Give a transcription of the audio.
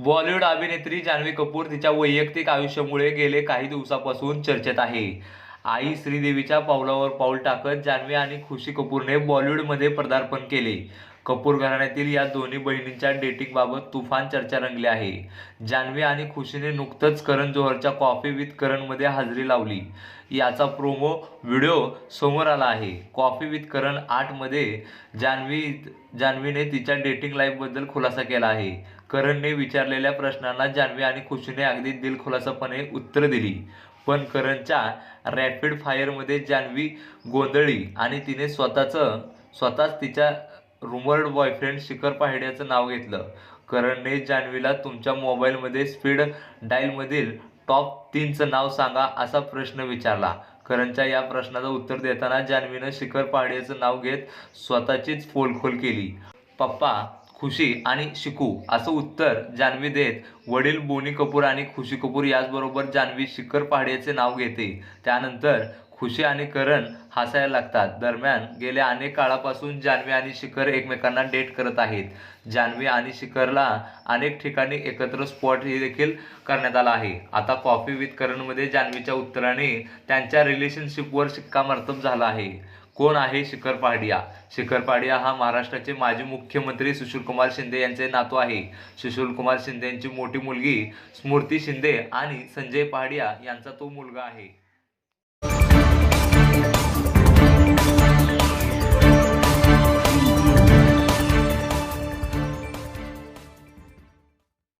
बॉलिवूड अभिनेत्री जान्हवी कपूर तिच्या वैयक्तिक आयुष्यामुळे गेले काही दिवसापासून चर्चेत आहे. आई श्रीदेवीच्या पावलावर पाऊल टाकत जान्हवी आणि खुशी कपूरने बॉलिवूडमध्ये पदार्पण केले. कपूर घराण्यातील या दोन्ही बहिणींच्या डेटिंगबाबत तुफान चर्चा रंगली आहे. जान्हवी आणि खुशीने नुकतंच करण जोहरच्या कॉफी विथ करणमध्ये हजेरी लावली. याचा प्रोमो व्हिडिओ समोर आला आहे. कॉफी विथ करण आठमध्ये जान्हवी जान्हवीने तिच्या डेटिंग लाईफबद्दल खुलासा केला आहे. करणने विचारलेल्या प्रश्नांना जान्हवी आणि खुशीने अगदी दिलखुलासपणे उत्तर दिली. पण करणच्या रॅपिड फायरमध्ये जान्हवी गोंधळी आणि तिने स्वतःचं स्वतःच तिच्या रुमर्ड बॉयफ्रेंड शिखर पहाड्याचं नाव घेतलं. करणने जान्हवीला तुमच्या मोबाईलमध्ये स्पीड डायलमधील टॉप तीनचं नाव सांगा असा प्रश्न विचारला. करणच्या या प्रश्नाचं उत्तर देताना जान्हवीनं शिखर पहाड्याचं नाव घेत स्वतःचीच फोलखोल केली. पप्पा खुशी आणि शिकू असं उत्तर जान्हवी देत. वडील बोनी कपूर आणि खुशी कपूर याचबरोबर जान्हवी शिखर पहाड्याचे नाव घेते. त्यानंतर खुशी आणि करण हसायला लागतात. दरम्यान गेल्या अनेक काळापासून जान्हवी आणि शिखर एकमेकांना डेट करत आहेत. जान्हवी आणि शिखरला अनेक ठिकाणी एकत्र स्पॉट हे देखील करण्यात आला आहे. आता कॉफी विथ करणमध्ये जान्हवीच्या उत्तराने त्यांच्या रिलेशनशिपवर शिक्कामर्तब झाला आहे. कोण आहे शिखर पहाडिया शिखर पाडिया हा महाराष्ट्राचे माजी मुख्यमंत्री सुशीलकुमार शिंदे यांचे नातू आहे. सुशीलकुमार शिंदे यांची मोठी मुलगी स्मृती शिंदे आणि संजय पहाडिया यांचा तो मुलगा आहे.